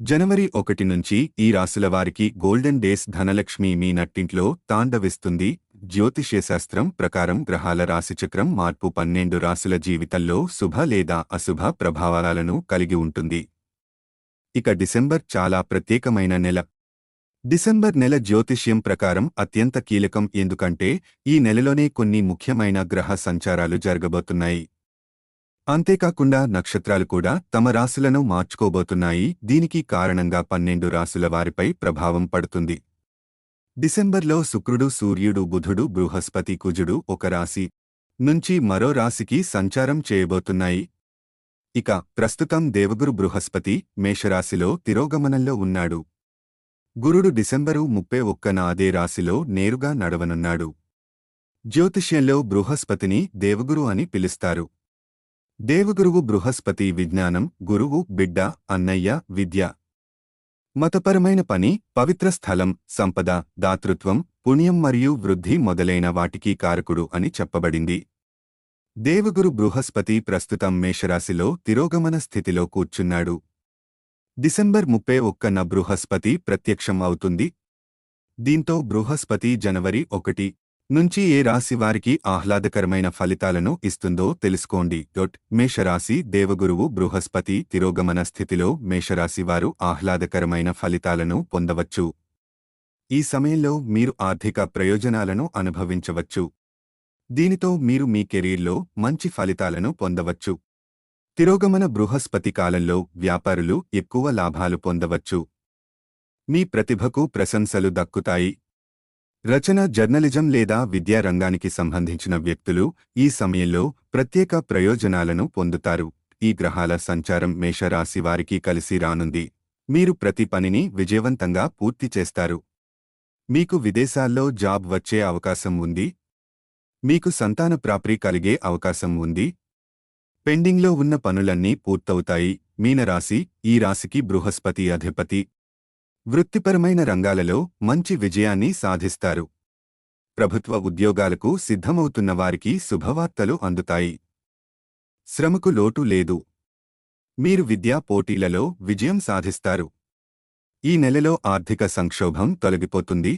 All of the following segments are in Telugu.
జనవరి ఒకటి నుంచి ఈ రాశుల వారికి గోల్డెన్ డేస్ ధనలక్ష్మి మీ నట్టింట్లో తాండవిస్తుంది. జ్యోతిష్యశాస్త్రం ప్రకారం గ్రహాల రాశిచక్రం మార్పు పన్నెండు రాశుల జీవితంలో శుభ లేదా అశుభ ప్రభావాలను కలిగి ఉంటుంది. ఇక డిసెంబర్ చాలా ప్రత్యేకమైన నెల. డిసెంబర్ నెల జ్యోతిష్యం ప్రకారం అత్యంత కీలకం ఎందుకంటే ఈ నెలలోనే కొన్ని ముఖ్యమైన గ్రహ సంచారాలు జరగబోతున్నాయి. అంతేకాకుండా నక్షత్రాలు కూడా తమ రాశులను మార్చుకోబోతున్నాయి. దీనికి కారణంగా పన్నెండు రాశుల వారిపై ప్రభావం పడుతుంది. డిసెంబర్లో శుక్రుడు సూర్యుడు బుధుడు బృహస్పతి కుజుడు ఒక రాశి నుంచి మరో రాశికి సంచారం చేయబోతున్నాయి. ఇక ప్రస్తుతం దేవగురు బృహస్పతి మేషరాశిలో తిరోగమనంలో ఉన్నాడు. గురుడు డిసెంబరు ముప్పై ఒక్కన అదే రాశిలో నేరుగా నడవనున్నాడు. జ్యోతిష్యంలో బృహస్పతిని దేవగురు అని పిలుస్తారు. దేవగురువు బృహస్పతి విజ్ఞానం గురువు బిడ్డ అన్నయ్య విద్య. మతపరమైన పని పవిత్ర స్థలం సంపద దాతృత్వం పుణ్యం మరియు వృద్ధి మొదలైన వాటికి కారకుడు అని చెప్పబడింది. దేవగురు బృహస్పతి ప్రస్తుతం మేషరాశిలో తిరోగమన స్థితిలో కూర్చున్నాడు. డిసెంబర్ ముప్పై ఒక్కన బృహస్పతి ప్రత్యక్షం అవుతుంది. దీంతో బృహస్పతి జనవరి ఒకటి. నుంచి ఏ రాశి వారికి ఆహ్లాదకరమైన ఫలితాలను ఇస్తుందో తెలుసుకోండి. డొట్ మేషరాశి దేవగురువు బృహస్పతి తిరోగమన స్థితిలో మేషరాశి వారు ఆహ్లాదకరమైన ఫలితాలను పొందవచ్చు. ఈ సమయంలో మీరు ఆర్థిక ప్రయోజనాలను అనుభవించవచ్చు. దీనితో మీరు మీ కెరీర్లో మంచి ఫలితాలను పొందవచ్చు. తిరోగమన బృహస్పతి కాలంలో వ్యాపారులు ఎక్కువ లాభాలు పొందవచ్చు. మీ ప్రతిభకు ప్రశంసలు దక్కుతాయి. రచన జర్నలిజం లేదా విద్యా రంగానికి సంబంధించిన వ్యక్తులు ఈ సమయంలో ప్రత్యేక ప్రయోజనాలను పొందుతారు. ఈ గ్రహాల సంచారం మేషరాశి వారికి కలిసి రానుంది. మీరు ప్రతి పనిని విజయవంతంగా పూర్తి చేస్తారు. మీకు విదేశాల్లో జాబ్ వచ్చే అవకాశం ఉంది. మీకు సంతాన ప్రాప్తి కలిగే అవకాశం ఉంది. పెండింగ్లో ఉన్న పనులన్నీ పూర్తవుతాయి. మీనరాశి ఈ రాశికి బృహస్పతి అధిపతి వృత్తిపరమైన రంగాలలో మంచి విజయాన్ని సాధిస్తారు. ప్రభుత్వ ఉద్యోగాలకు సిద్ధమవుతున్న వారికి శుభవార్తలు అందుతాయి. శ్రమకు లోటు లేదు. మీరు విద్యా పోటీలలో విజయం సాధిస్తారు. ఈ నెలలో ఆర్థిక సంక్షోభం తొలగిపోతుంది.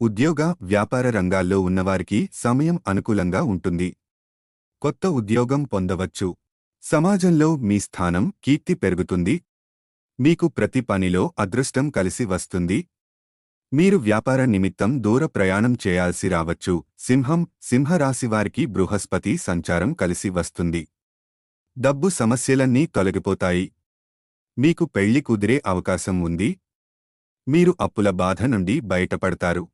ఉద్యోగ వ్యాపార రంగాల్లో ఉన్నవారికి సమయం అనుకూలంగా ఉంటుంది. కొత్త ఉద్యోగం పొందవచ్చు. సమాజంలో మీ స్థానం కీర్తి పెరుగుతుంది. మీకు ప్రతి పనిలో అదృష్టం కలిసి వస్తుంది. మీరు వ్యాపార నిమిత్తం దూర ప్రయాణం చేయాల్సి రావచ్చు. సింహం సింహరాశివారికి బృహస్పతి సంచారం కలిసి వస్తుంది. డబ్బు సమస్యలన్నీ తొలగిపోతాయి. మీకు పెళ్ళి కుదిరే అవకాశం ఉంది. మీరు అప్పుల బాధ నుండి బయటపడతారు.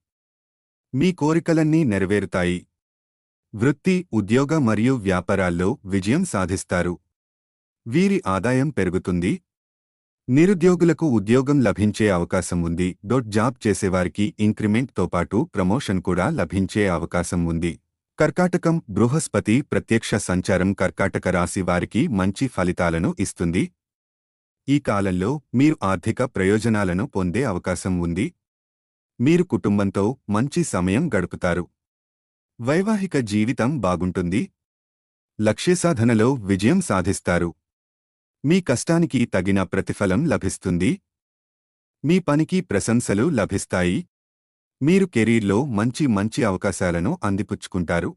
మీ కోరికలన్నీ నెరవేరుతాయి. వృత్తి ఉద్యోగ మరియు వ్యాపారాల్లో విజయం సాధిస్తారు. వీరి ఆదాయం పెరుగుతుంది. నిరుద్యోగులకు ఉద్యోగం లభించే అవకాశం ఉంది. డొట్ జాబ్ చేసేవారికి ఇంక్రిమెంట్తో పాటు ప్రమోషన్ కూడా లభించే అవకాశం ఉంది. కర్కాటకం బృహస్పతి ప్రత్యక్ష సంచారం కర్కాటక రాశి వారికి మంచి ఫలితాలను ఇస్తుంది. ఈ కాలంలో మీరు ఆర్థిక ప్రయోజనాలను పొందే అవకాశం ఉంది. మీరు కుటుంబంతో మంచి సమయం గడుపుతారు. వైవాహిక జీవితం బాగుంటుంది. లక్ష్యసాధనలో విజయం సాధిస్తారు. మీ కష్టానికి తగిన ప్రతిఫలం లభిస్తుంది. మీ పనికి ప్రశంసలు లభిస్తాయి. మీరు కెరీర్లో మంచి మంచి అవకాశాలను అందిపుచ్చుకుంటారు.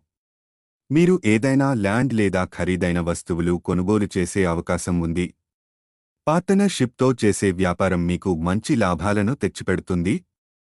మీరు ఏదైనా ల్యాండ్ లేదా ఖరీదైన వస్తువులు కొనుగోలు చేసే అవకాశం ఉంది. పార్ట్నర్షిప్తో చేసే వ్యాపారం మీకు మంచి లాభాలను తెచ్చిపెడుతుంది.